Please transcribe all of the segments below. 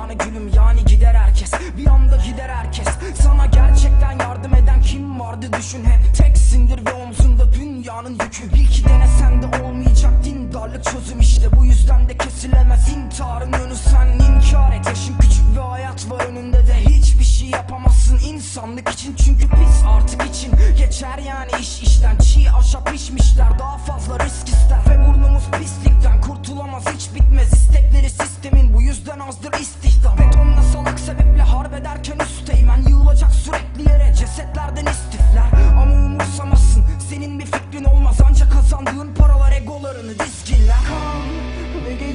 canı gülüm yani gider herkes. Bir anda gider herkes. Sana gerçekten yardım eden kim vardı? Düşün hep Teksindir ve omzunda dünyanın yükü. Bir iki denesen de olmayacak. Din darlık çözüm işte. Bu yüzden de kesilemez. İntiharın önü sen inkar et. Yaşın küçük ve hayat var önünde de hiçbir şey yapamazsın insanlık için. Çünkü pis artık için geçer yani iş işten. Çiğ aşa pişmişler daha fazla risk ister. Ve burnumuz pislikten kurtulamaz. Hiç bitmez istekleri sistemin. Bu yüzden azdır istek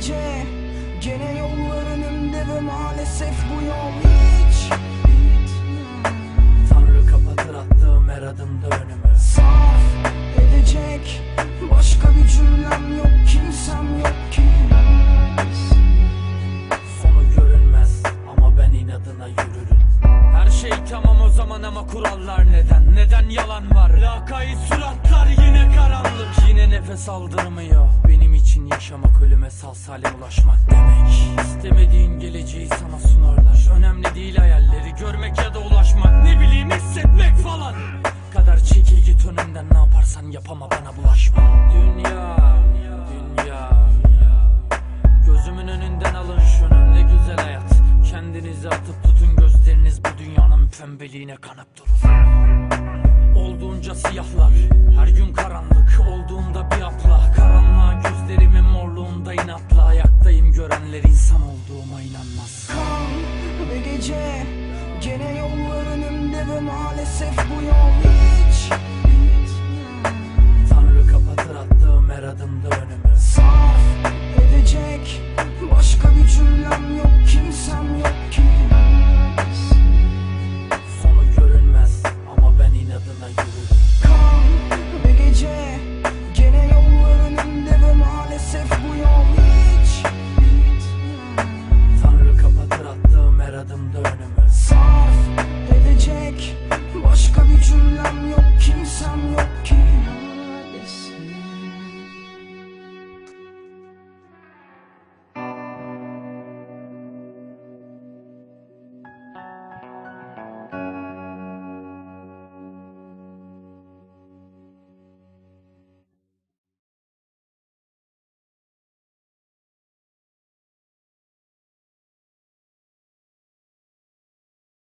gece. Gene yollar önümde Ve maalesef bu yol hiç Tanrı kapatır attığım her adımda önümü. Sarf edecek başka bir cümlem yok Kimsem yok ki. Sonu görünmez ama ben inadına yürürüm. Her şey tamam o zaman ama kurallar neden? Neden yalan var? Lakayı Yine nefes aldırmıyor. Benim için yaşamak ölüme sağ salim ulaşmak demek. İstemediğin geleceği sana sunarlar. Önemli değil hayalleri görmek ya da ulaşmak. Ne bileyim hissetmek falan. Kadar çekil git önümden. Ne yaparsan yapama bana bulaşma. Dünya, dünya Gözümün önünden alın şunu ne güzel hayat. Kendinizi atıp tutun gözleriniz bu dünyanın pembeliğine kanıp durur. Olduğunca siyahlar gece. Gene yollar önümde Ve maalesef bu yol hiç